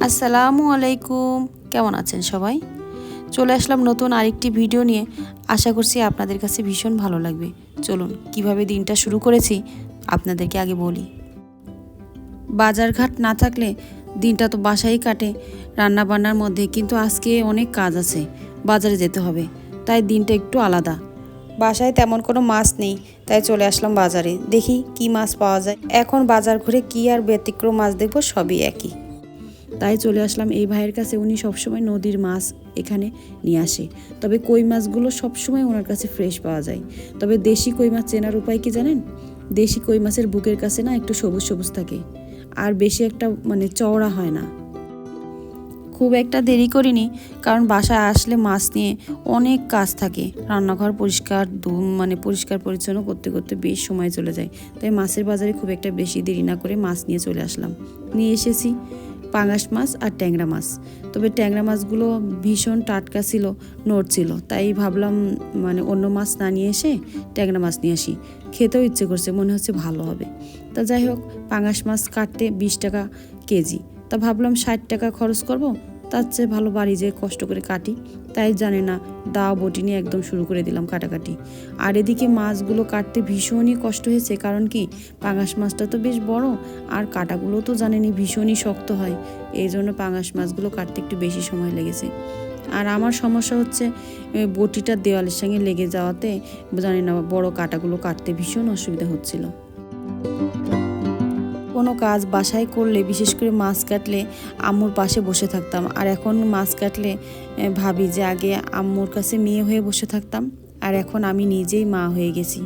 আসসালামু আলাইকুম। কেমন আছেন সবাই? চলে আসলাম নতুন আরেকটি ভিডিও নিয়ে। আশা করছি আপনাদের কাছে ভীষণ ভালো লাগবে। চলুন, কীভাবে দিনটা শুরু করেছি আপনাদেরকে আগে বলি। বাজারঘাট না থাকলে দিনটা তো বাসায় কাটে। রান্নাবান্নার মধ্যে কিন্তু আজকে অনেক কাজ আছে। বাজারে যেতে হবে। তাই দিনটা একটু আলাদা। বাসায় তেমন কোনো মাছ নেই, তাই চলে আসলাম বাজারে। দেখি কি মাছ পাওয়া যায়। এখন বাজার ঘুরে কি আর ব্যতিক্রম মাছ দেখব সবই একই। তাই চলে আসলাম। এই ভাইয়ের কাছে উনি সবসময় নদীর মাছ এখানে নিয়ে আসে। তবে কই মাছগুলো সবসময় ওনার কাছে ফ্রেশ পাওয়া যায়। তবে দেশি কই মাছ চেনার উপায় কি জানেন? দেশি কই মাছের বুকের কাছে না একটু সবুজ সবুজ থাকে। আর বেশি একটা মানে চওড়া হয় না। খুব একটা দেরি করিনি, কারণ বাসায় আসলে মাছ নিয়ে অনেক কাজ থাকে। রান্নাঘর পরিষ্কার, ধুম মানে পরিষ্কার পরিচ্ছন্ন করতে করতে বেশ সময় চলে যায়। তাই মাছের বাজারে খুব একটা বেশি দেরি না করে মাছ নিয়ে চলে আসলাম। নিয়ে এসেছি পাঙাশ মাছ আর ট্যাংরা মাছ। তবে ট্যাংরা মাছগুলো ভীষণ টাটকা ছিল নড়ছিল তাই ভাবলাম মানে অন্য মাছ না নিয়ে এসে ট্যাংরা মাছ নিয়ে আসি। খেতেও ইচ্ছে করছে, মনে হচ্ছে ভালো হবে। তা যাই হোক, পাঙাশ মাছ কাটতে বিশ টাকা কেজি। তা ভাবলাম ষাট টাকা খরচ করব তার চেয়ে ভালো বাড়ি যেয়ে কষ্ট করে কাটি, তাই জানে না, দাও বটি নিয়ে একদম শুরু করে দিলাম কাটাকাটি। আর এদিকে মাছগুলো কাটতে ভীষণই কষ্ট হয়েছে, কারণ কি, পাঙাশ মাছটা তো বেশ বড়, আর কাটাগুলো তো জানেনি ভীষণই শক্ত হয়, এই জন্য পাঙাশ মাছগুলো কাটতে একটু বেশি সময় লেগেছে। আর আমার সমস্যা হচ্ছে বটিটা দেওয়ালের সঙ্গে লেগে যাওয়াতে, জানি না, বড় কাটাগুলো কাটতে ভীষণ অসুবিধা হচ্ছিল। কোনো কাজ বাসায় করলে, বিশেষ করে মাছ কাটলে আম্মুর পাশে বসে থাকতাম। আর এখন মাছ কাটলে ভাবি যে আগে আম্মুর কাছে মেয়ে হয়ে বসে থাকতাম, আর এখন আমি নিজেই মা হয়ে গেছি।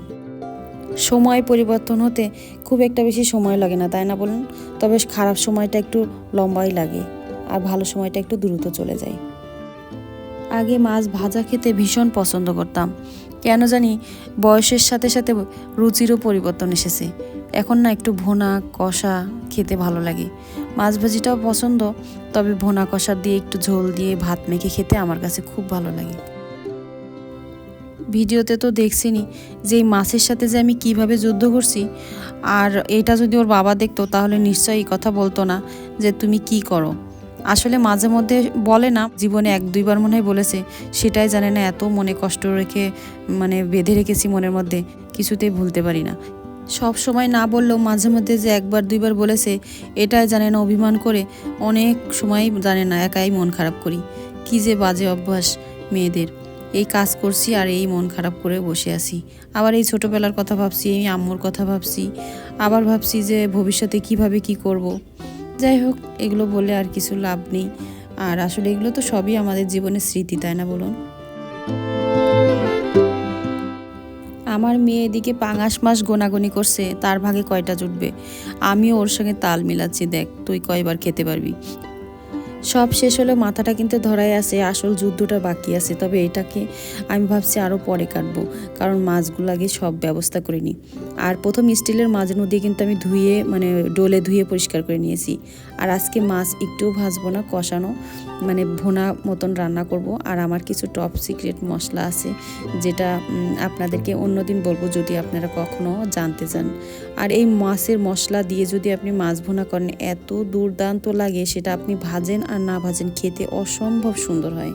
সময় পরিবর্তন হতে খুব একটা বেশি সময় লাগে না, তাই না বলুন? তবে খারাপ সময়টা একটু লম্বাই লাগে, আর ভালো সময়টা একটু দ্রুত চলে যায়। আগে মাছ ভাজা খেতে ভীষণ পছন্দ করতাম। কেন জানি বয়সের সাথে সাথে রুচিরও পরিবর্তন এসেছে। এখন না একটু ভোনা কষা খেতে ভালো লাগে। মাছ ভাজিটাও পছন্দ, তবে ভোনা কষা দিয়ে একটু ঝোল দিয়ে ভাত মেখে খেতে আমার কাছে খুব ভালো লাগে। ভিডিওতে তো দেখছিনি যে এই মাছের সাথে যে আমি কীভাবে যুদ্ধ করছি, আর এটা যদি ওর বাবা দেখতো তাহলে নিশ্চয়ই এই কথা বলতো না যে তুমি কি করো। আসলে মাঝে মধ্যে বলে না, জীবনে এক দুইবার মনে হয় বলেছে, সেটাই জানে না, এত মনে কষ্ট রেখে মানে বেঁধে রেখেছি মনের মধ্যে, কিছুতেই ভুলতে পারি না। সব সময় না বললেও মাঝে মধ্যে যে একবার, দুইবার বলেছে, এটাই জানে না, অভিমান করে অনেক সময় জানে না, একাই মন খারাপ করি। কি যে বাজে অভ্যাস মেয়েদের। এই কাজ করছি আর এই মন খারাপ করে বসে আছি। আবার এই ছোটোবেলার কথা ভাবছি, এই আম্মুর কথা ভাবছি। আবার ভাবছি যে ভবিষ্যতে কীভাবে কি করব। যাই হোক, এগুলো বলে আর কিছু লাভ নেই। আর আসলে এগুলো তো সবই আমাদের জীবনের স্মৃতি, তাই না বলুন? আমার মেয়ে এদিকে পাঙাশ মাস গোনাগুনি করছে, তার ভাগে কয়টা জুটবে? আমি ওর সঙ্গে তাল মিলাচ্ছি, দেখ, তুই কয়বার খেতে পারবি। সব শেষ হলে মাথাটা কিন্তু ধরাই আছে, আসল যুদ্ধটা বাকি আছে। তবে এটাকে আমি ভাবছি আরও পরে কাটবো, কারণ মাছগুলো আগে সব ব্যবস্থা করে নিই। আর প্রথম স্টিলের মাছ নদী কিন্তু আমি ধুয়ে মানে ডোলে ধুয়ে পরিষ্কার করে নিয়েছি। আর আজকে মাছ একটুও ভাজবো না, কষানো মানে ভোনা মতন রান্না করব। আর আমার কিছু টপ সিক্রেট মশলা আছে, যেটা আপনাদেরকে অন্যদিন বলব যদি আপনারা কখনো জানতে চান। আর এই মাছের মশলা দিয়ে যদি আপনি মাছ ভোনা করেন, এত দুর্দান্ত লাগে, সেটা আপনি ভাজেন আর না ভাজেন খেতে অসম্ভব সুন্দর হয়।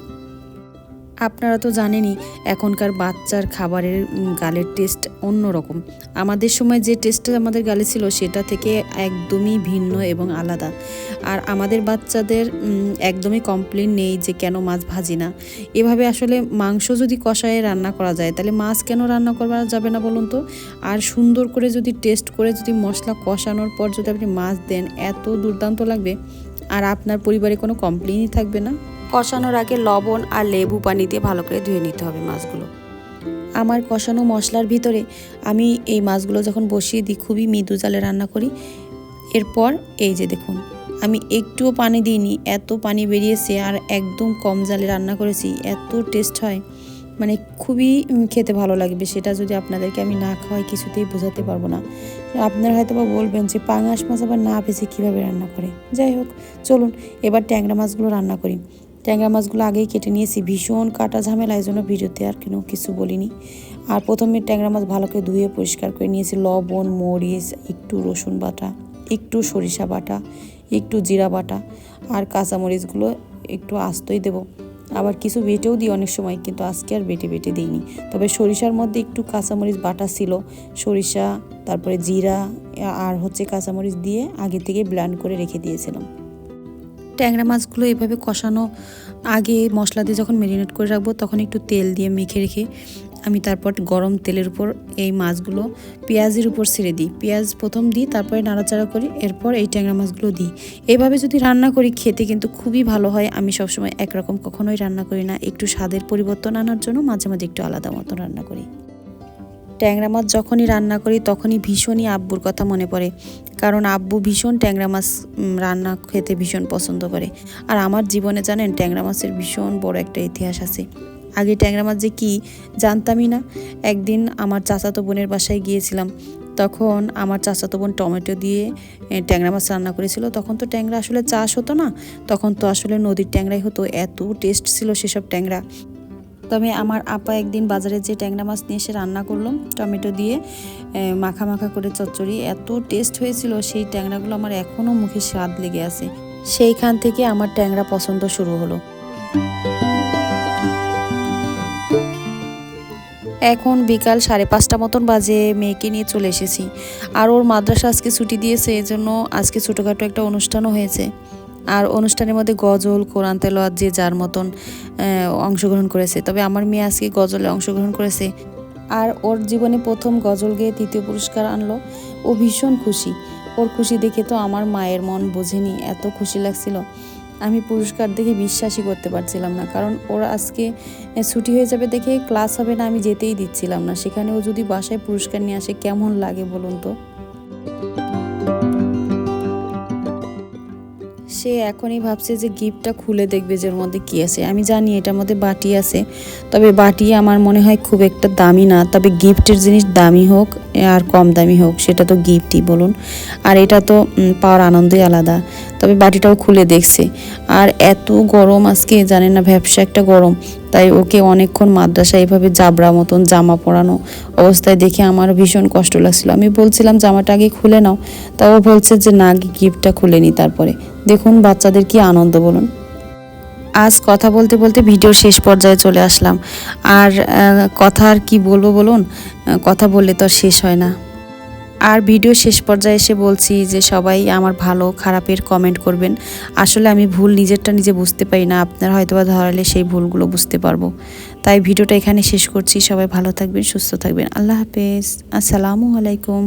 আপনারা তো জানেনই, এখনকার বাচ্চার খাবারের গালের টেস্ট অন্যরকম। আমাদের সময় যে টেস্টটা আমাদের গালে ছিল, সেটা থেকে একদমই ভিন্ন এবং আলাদা। আর আমাদের বাচ্চাদের একদমই কমপ্লেন নেই যে কেন মাছ ভাজি না। এভাবে আসলে মাংস যদি কষায় রান্না করা যায়, তাহলে মাছ কেন রান্না করা যাবে না বলুন তো? আর সুন্দর করে যদি টেস্ট করে যদি মশলা কষানোর পর যদি আপনি মাছ দেন, এত দুর্দান্ত লাগবে। আর আপনার পরিবারে কোনো কমপ্লেনই থাকবে না? কষানোর আগে লবণ আর লেবু পানি দিয়ে ভালো করে ধুয়ে নিতে হবে মাছগুলো। আমার কষানো মশলার ভিতরে আমি এই মাছগুলো যখন বসিয়ে দিই খুবই মৃদু জালে রান্না করি। এরপর এই যে দেখুন আমি একটুও পানি দিইনি এত পানি বেরিয়েছে আর একদম কম জালে রান্না করেছি এত টেস্ট হয়। মানে খুবই খেতে ভালো লাগবে সেটা যদি আপনাদেরকে আমি না খাওয়াই কিছুতেই বোঝাতে পারব না। আপনারা হয়তো বা বলবেন যে পাঙাশ মাছ আবার না ভেজে কীভাবে রান্না করে? যাই হোক, চলুন, এবার ট্যাংরা মাছগুলো রান্না করি। ট্যাংরা মাছগুলো আগেই কেটে নিয়েছি। ভীষণ কাটা ঝামেলা, এই জন্য ভিডিওতে আর কোনো কিছু বলিনি। আর প্রথমে ট্যাংরা মাছ ভালো করে ধুয়ে পরিষ্কার করে নিয়েছি। লবণ, মরিচ, একটু রসুন বাটা, একটু সরিষা বাটা, একটু জিরা বাটা, আর কাঁচামরিচগুলো একটু আস্তই দেবো। আবার কিছু বেটেও দিই অনেক সময়, কিন্তু আজকে আর বেটে বেটে দিইনি। তবে সরিষার মধ্যে একটু কাঁচামরিচ বাটা ছিল, সরিষা, তারপরে জিরা, আর হচ্ছে কাঁচামরিচ দিয়ে আগে থেকে ব্ল্যান্ড করে রেখে দিয়েছিলাম। ট্যাংরা মাছগুলো এভাবে কষানো, আগে মশলা দিয়ে যখন মেরিনেট করে রাখব, তখন একটু তেল দিয়ে মেখে রেখে আমি তারপর গরম তেলের উপর এই মাছগুলো পেঁয়াজের উপর ছেড়ে দিই। পেঁয়াজ প্রথম দিই, তারপরে নাড়াচাড়া করি, এরপর এই ট্যাংরা মাছগুলো দিই। এভাবে যদি রান্না করি, খেতে কিন্তু খুবই ভালো হয়। আমি সবসময় একরকম কখনোই রান্না করি না। একটু স্বাদের পরিবর্তন আনার জন্য মাঝে মাঝে একটু আলাদা মতো রান্না করি। ট্যাংরা মাছ যখনই রান্না করি, তখনই ভীষণই আব্বুর কথা মনে পড়ে। কারণ আব্বু ভীষণ ট্যাংরা মাছ রান্না খেতে ভীষণ পছন্দ করে। আর আমার জীবনে জানেন, ট্যাংরা মাছের ভীষণ বড় একটা ইতিহাস আছে। আগে ট্যাংরা মাছ যে কী জানতামই না। একদিন আমার চাচাতো বোনের বাসায় গিয়েছিলাম। তখন আমার চাচাতো বোন টমেটো দিয়ে ট্যাংরা মাছ রান্না করেছিল। তখন তো ট্যাংরা আসলে চাষ হতো না। তখন তো আসলে নদীর ট্যাংরাই হতো। এত টেস্ট ছিল সেসব ট্যাংরা। তবে আমার আপা একদিন বাজারে যে ট্যাংরা মাছ নিয়ে এসে রান্না করলাম টমেটো দিয়ে মাখা মাখা করে চচ্চড়ি, এত টেস্ট হয়েছিল সেই ট্যাংরাগুলো আমার এখনও মুখে স্বাদ লেগে আছে। সেইখান থেকে আমার ট্যাংরা পছন্দ শুরু হলো। এখন বিকাল সাড়ে পাঁচটা মতন বাজে মেয়েকে নিয়ে চলে এসেছি। আর ওর মাদ্রাসা আজকে ছুটি দিয়েছে, এজন্য আজকে ছোটোখাটো একটা অনুষ্ঠানও হয়েছে। আর অনুষ্ঠানের মধ্যে গজল, কোরআন তেলোয়াত যে যার মতন অংশগ্রহণ করেছে। তবে আমার মেয়ে আজকে গজলে অংশগ্রহণ করেছে। আর ওর জীবনে প্রথম গজল গেয়ে তৃতীয় পুরস্কার আনলো। ও ভীষণ খুশি। ওর খুশি দেখে তো আমার মায়ের মন বোঝেনি, এত খুশি লাগছিল। আমি পুরস্কার দেখে বিশ্বাসই করতে পারছিলাম না, কারণ ওর আজকে ছুটি হয়ে যাবে দেখে ক্লাস হবে না, আমি যেতেই দিচ্ছিলাম না। সেখানে ও যদি বাসায় পুরস্কার নিয়ে আসে, কেমন লাগে বলুন তো? সে এখনই ভাবছে যে গিফটটা খুলে দেখবে যে ওর মধ্যে কী আছে। আমি জানি এটার মধ্যে বাটি আছে, তবে বাটি আমার মনে হয় খুব একটা দামি না। তবে গিফটের জিনিস দামি হোক আর কম দামি হোক, সেটা তো গিফটই বলুন। আর এটা তো পাওয়ার আনন্দই আলাদা। তবে বাটিটাও খুলে দেখছে। আর এত গরম আজকে, জানেন না, ব্যবসা একটা গরম। তাই ওকে অনেকক্ষণ মাদ্রাসা এভাবে জাবরা মতন জামা পরানো অবস্থায় দেখে আমার ভীষণ কষ্ট লাগছিল। আমি বলছিলাম, জামাটা আগে খুলে নাও। তাও বলছে যে, না গিফটটা খুলে নি তারপরে। দেখুন, বাচ্চাদের কি আনন্দ বলুন। আজ কথা বলতে বলতে ভিডিওর শেষ পর্যায়ে চলে আসলাম। আর কথা আর কি বলব বলুন? কথা বললে তো আর শেষ হয় না। আর ভিডিও শেষ পর্যায়ে এসে বলছি যে সবাই আমার ভালো খারাপের কমেন্ট করবেন। আসলে আমি ভুল নিজেরটা নিজে বুঝতে পারি না, আপনারা হয়তো বা ধরালে সেই ভুলগুলো বুঝতে পারব। তাই ভিডিওটা এখানে শেষ করছি, সবাই ভালো থাকবেন, সুস্থ থাকবেন, আল্লাহ হাফেজ, আসসালামু আলাইকুম।